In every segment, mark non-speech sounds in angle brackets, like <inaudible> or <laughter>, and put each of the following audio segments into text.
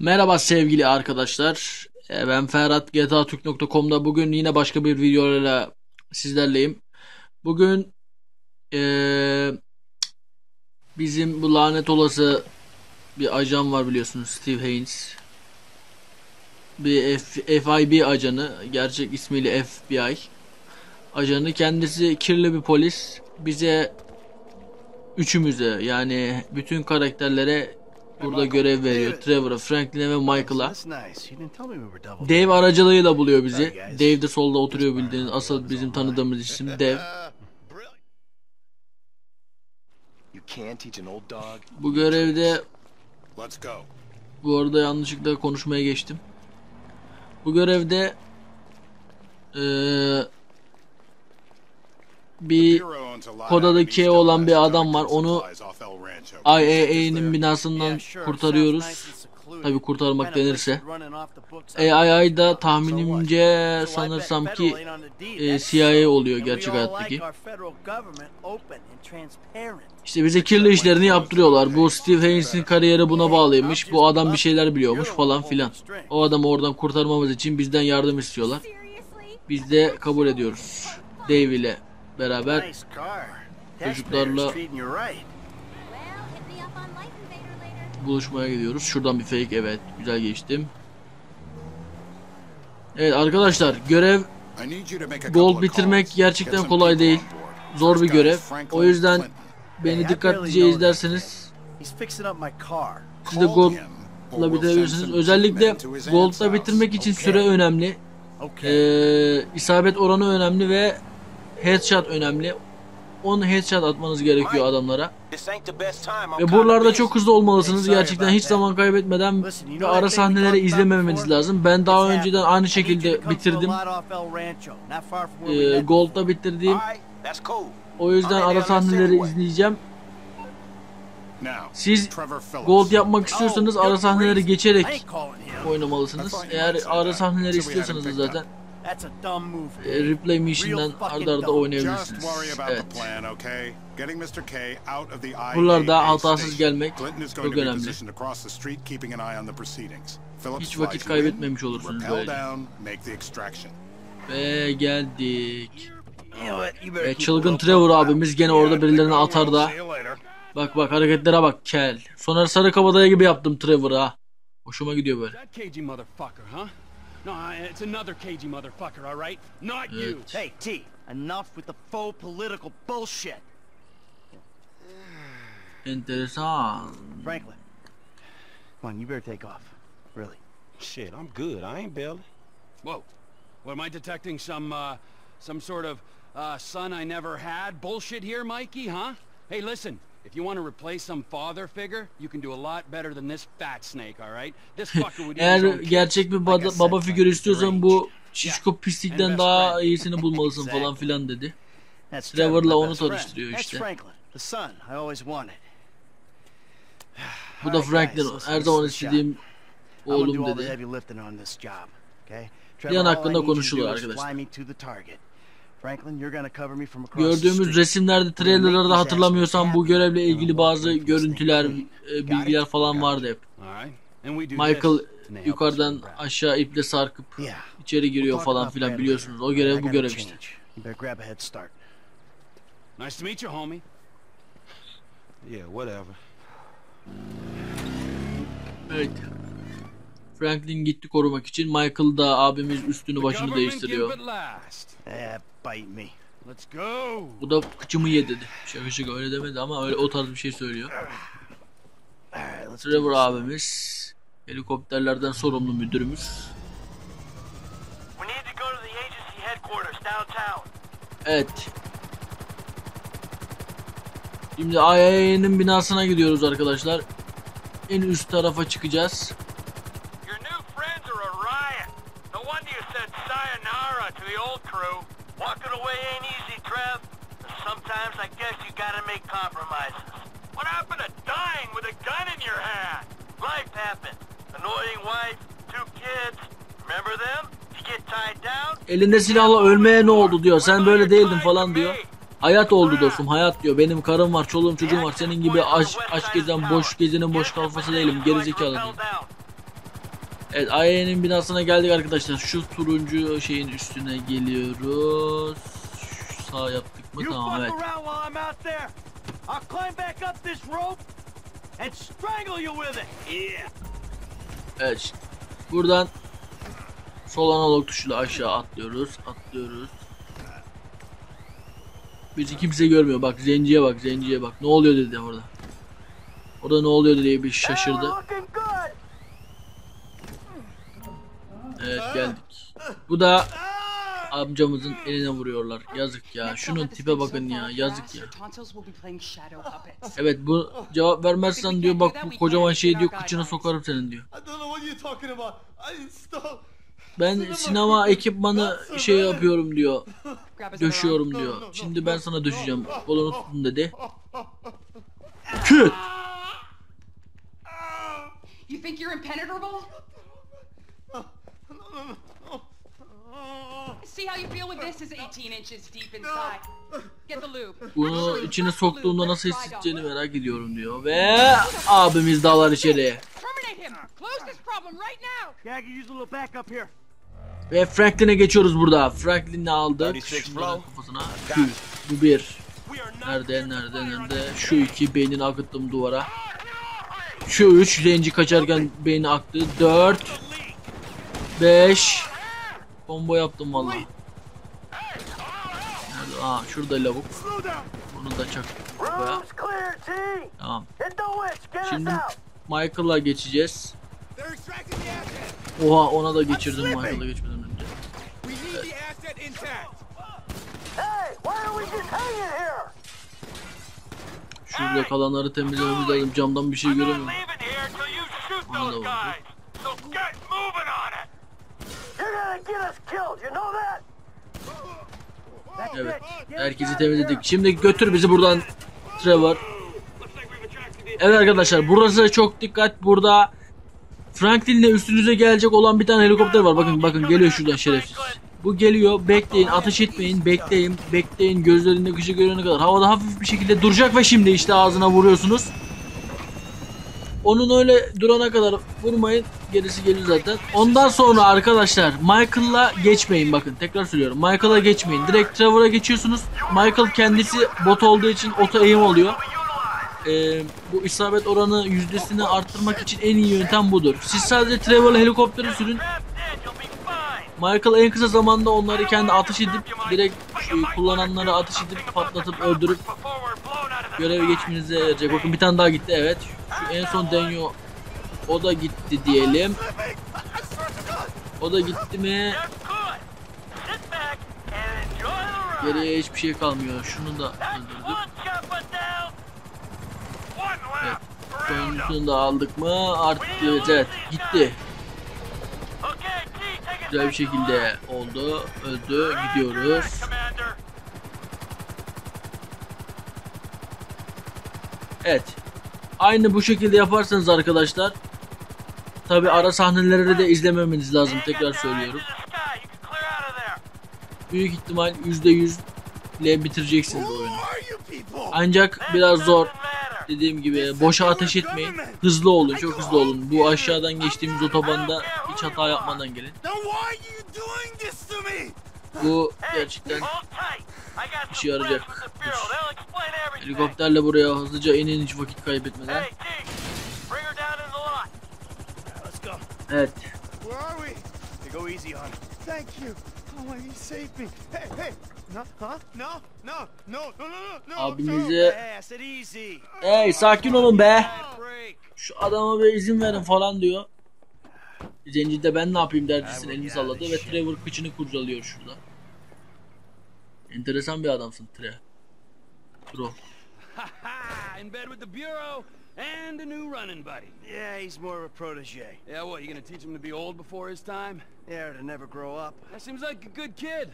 Merhaba sevgili arkadaşlar. Ee, Ben Ferhat GTATürk.com'da bugün yine başka bir videoyla sizlerleyim. Bugün eee, bizim bu lanet olası bir ajan var biliyorsunuz Steve Haynes. Bir F- FIB ajanı, gerçek ismiyle FBI ajanı. Kendisi kirli bir polis. Bize üçümüze yani bütün karakterlere burada görev veriyor. Trevor'a, Franklin'e ve Michael'a. Dave aracılığıyla buluyor bizi. Dave de solda oturuyor bildiğiniz asıl bizim tanıdığımız isim Dave. Bu görevde bu arada yanlışlıkla konuşmaya geçtim. Bu görevde eee bir Koda'da K olan bir adam var. Onu IAA'nin binasından kurtarıyoruz. Tabi kurtarmak denirse. AIA da tahminimce sanırsam ki e, CIA oluyor gerçek hayattaki. İşte bize kirli işlerini yaptırıyorlar. Bu Steve Haynes'in kariyeri buna bağlıymış. Bu adam bir şeyler biliyormuş falan filan. O adamı oradan kurtarmamız için bizden yardım istiyorlar. Biz de kabul ediyoruz. Dave ile beraber çocuklarla- buluşmaya gidiyoruz. Şuradan bir fake evet güzel geçtim. Evet arkadaşlar görev Gold bitirmek gerçekten kolay değil. zor bir görev. O yüzden beni dikkatlice izlerseniz siz de Gold'la bitirebilirsiniz. Özellikle Gold'la bitirmek için süre önemli. Ee, isabet oranı önemli ve headshot önemli. 10 headshot atmanız gerekiyor adamlara. Ve buralarda çok hızlı olmalısınız. Gerçekten hiç zaman kaybetmeden ve ara sahneleri izlememeniz lazım. Ben daha önceden aynı şekilde bitirdim. Ee, Gold'da bitirdiğim. O yüzden ara sahneleri izleyeceğim. Siz Gold yapmak istiyorsanız ara sahneleri geçerek oynamalısınız. Eğer ara sahneleri istiyorsanız da zaten e, replay mission'dan arda arda oynayabilirsiniz. Evet. Buralarda hatasız gelmek çok önemli. Hiç vakit kaybetmemiş olursunuz böylece. Ve geldik. Ve çılgın Trevor abimiz gene orada birilerine atar da. Bak bak hareketlere bak kel. Soner sarı kabadayı gibi yaptım Trevor'a. Hoşuma gidiyor böyle. That cagey motherfucker, huh? No, it's another cagey motherfucker, all right? Not you. Hey, T, enough with the faux political bullshit. Enteresan. Franklin, come on, you better take off. Really. Shit, I'm good. I ain't bailing. Whoa. What am I detecting? Some, uh, some sort of, uh, son I never had bullshit here, Mikey, huh? Hey, listen. If you want to replace some father figure, you can do a lot better than this fat snake, all right? This fucker would <laughs> eat his Eğer gerçek bir baba, baba figürü istiyorsan bu şişko pislikten daha iyisini bulmalısın falan filan dedi. Trevor'la onu tanıştırıyor That's işte. Franklin, the son I always wanted. Bu da Franklin. Her zaman istediğim oğlum dedi. heavy lifting on this job. Okay? an all I hakkında is arkadaşlar. Gördüğümüz resimlerde, trailerlarda hatırlamıyorsam bu görevle ilgili bazı görüntüler, e, bilgiler falan vardı hep. Michael yukarıdan aşağı iple sarkıp içeri giriyor falan filan biliyorsunuz. O görev bu görev işte. Nice to meet you, homie. Yeah, whatever. Evet. Franklin gitti korumak için. Michael da abimiz üstünü başını değiştiriyor. Eh. Bu da kıçımı ye dedi. Şaka şaka öyle demedi ama öyle o tarz bir şey söylüyor. Trevor abimiz helikopterlerden sorumlu müdürümüz. Evet. Şimdi IAEA'nin binasına gidiyoruz arkadaşlar. En üst tarafa çıkacağız. The old crew. Walking away ain't easy, Trev. Sometimes I guess you gotta make compromises. What happened to dying with a gun in your hand? Life happened. Annoying wife, two kids. Remember them? You get tied down? Elinde silahla ölmeye ne oldu diyor. Sen böyle değildin falan diyor. Hayat oldu dostum hayat diyor. Benim karım var, çoluğum çocuğum var. Senin gibi aç, aç gezen, boş gezenin boş kalfası değilim. Gerizekalı diyor. Evet IAEA'nin binasına geldik arkadaşlar. Şu turuncu şeyin üstüne geliyoruz. Şu Sağ yaptık mı? Tamam evet. Evet. Buradan sol analog tuşuyla aşağı atlıyoruz. Atlıyoruz. Bizi kimse görmüyor. Bak zenciye bak zenciye bak. Ne oluyor dedi orada. Orada ne oluyor diye bir şaşırdı. Bu da amcamızın eline vuruyorlar. Yazık ya. Şunun tipe bakın ya. Yazık ya. Evet bu cevap vermezsen diyor bak bu kocaman şey diyor kıçına sokarım senin diyor. Ben sinema ekipmanı şey yapıyorum diyor. <laughs> Döşüyorum diyor. Şimdi ben sana döşeceğim. Kolunu <laughs> tutun dedi. Küt! You think you're impenetrable? See how you feel with this is 18 inches deep inside. Get the lube. Bunu içine soktuğumda nasıl hissedeceğini merak ediyorum diyor. Ve abimiz dalar içeriye. Terminate him. Close this problem right now. Yeah, I can use a little backup here. Ve Franklin'e geçiyoruz burada. Franklin'i aldık. 36 Şunların kafasına. Küt. Bu bir. Nerede nerede nerede? Şu iki beynini akıttım duvara. Şu üç zenci kaçarken beyni aktı. Dört. Beş. Combo yaptım valla. Nerede? Aa şurada lavuk. Bunu da çak. Tamam. Şimdi. Michael'a geçeceğiz. Oha ona da geçirdim Michael'a geçmeden önce. Here? Şurada kalanları temizlememiz lazım. Camdan bir şey göremiyorum. Onu da vurdu. Evet. Herkesi temizledik. Şimdi götür bizi buradan Trevor. Evet arkadaşlar burası çok dikkat. Burada Franklin'le üstünüze gelecek olan bir tane helikopter var. Bakın bakın geliyor şuradan şerefsiz. Bu geliyor. Bekleyin. Ateş etmeyin. Bekleyin. Bekleyin. Gözlerinde kışı görene kadar. Havada hafif bir şekilde duracak ve şimdi işte ağzına vuruyorsunuz. Onun öyle durana kadar vurmayın. Gerisi gelir zaten. Ondan sonra arkadaşlar Michael'la geçmeyin bakın. Tekrar söylüyorum. Michael'la geçmeyin. Direkt Trevor'a geçiyorsunuz. Michael kendisi bot olduğu için auto aim oluyor. Ee, bu isabet oranı yüzdesini arttırmak için en iyi yöntem budur. Siz sadece Trevor'la helikopteri sürün. Michael en kısa zamanda onları kendi ateş edip direkt kullananları ateş edip patlatıp öldürüp Before we're blown out of the görev geçmenize yarayacak. Bakın bir tane daha gitti evet. Şu en son deniyor. O da gitti diyelim. O da gitti mi? Geriye hiçbir şey kalmıyor. Şunu da öldürdük. up. Sonuncusunu da aldık mı? Artık evet, evet gitti. Güzel bir şekilde oldu. Öldü. Gidiyoruz. Evet. Aynı bu şekilde yaparsanız arkadaşlar Tabi ara sahneleri de izlememeniz lazım tekrar söylüyorum. Büyük ihtimal %100 ile bitireceksiniz bu oyunu. Ancak biraz zor. Dediğim gibi boşa ateş etmeyin. Hızlı olun, çok hızlı olun. Bu aşağıdan geçtiğimiz otobanda hiç hata yapmadan gelin. Bu gerçekten işe yarayacak. Helikopterle buraya hızlıca inin hiç vakit kaybetmeden. Evet. Where are we? Hey, go easy on him. Thank you. Oh. Abimize Hey, sakin olun be. Şu adama bir izin verin falan diyor. Zenci de ben ne yapayım derdisin elini salladı ve Trevor kıçını kurcalıyor şurada. Enteresan bir adamsın Tre. Bro. In bed with the Bureau and a new running buddy. Yeah, he's more of a protege. Yeah, what, you gonna teach him to be old before his time? Yeah, to never grow up. That seems like a good kid.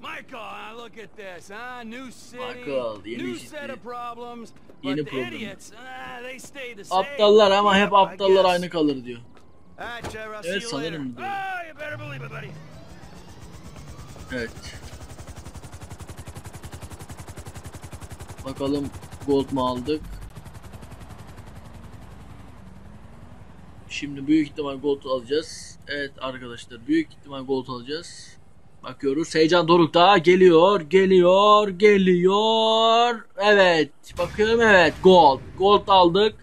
Michael, ah, look at this, huh? New city, Michael, yeni new set of problems. Yeni but the idiots, ah, they stay the same. Aptallar ama hep aptallar aynı kalır diyor. Evet sanırım diyor. Oh, you better believe it, buddy. Evet. Bakalım gold mu aldık? Şimdi büyük ihtimal gold alacağız. Evet arkadaşlar büyük ihtimal gold alacağız. Bakıyoruz. Heyecan Doruk'ta geliyor, geliyor, geliyor. Evet. Bakıyorum evet. Gold. Gold aldık.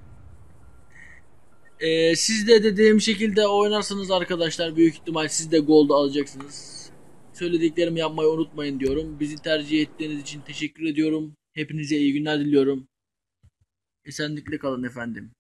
Ee, siz de dediğim şekilde oynarsanız arkadaşlar büyük ihtimal siz de gold alacaksınız. Söylediklerimi yapmayı unutmayın diyorum. Bizi tercih ettiğiniz için teşekkür ediyorum. Hepinize iyi günler diliyorum. Esenlikle kalın efendim.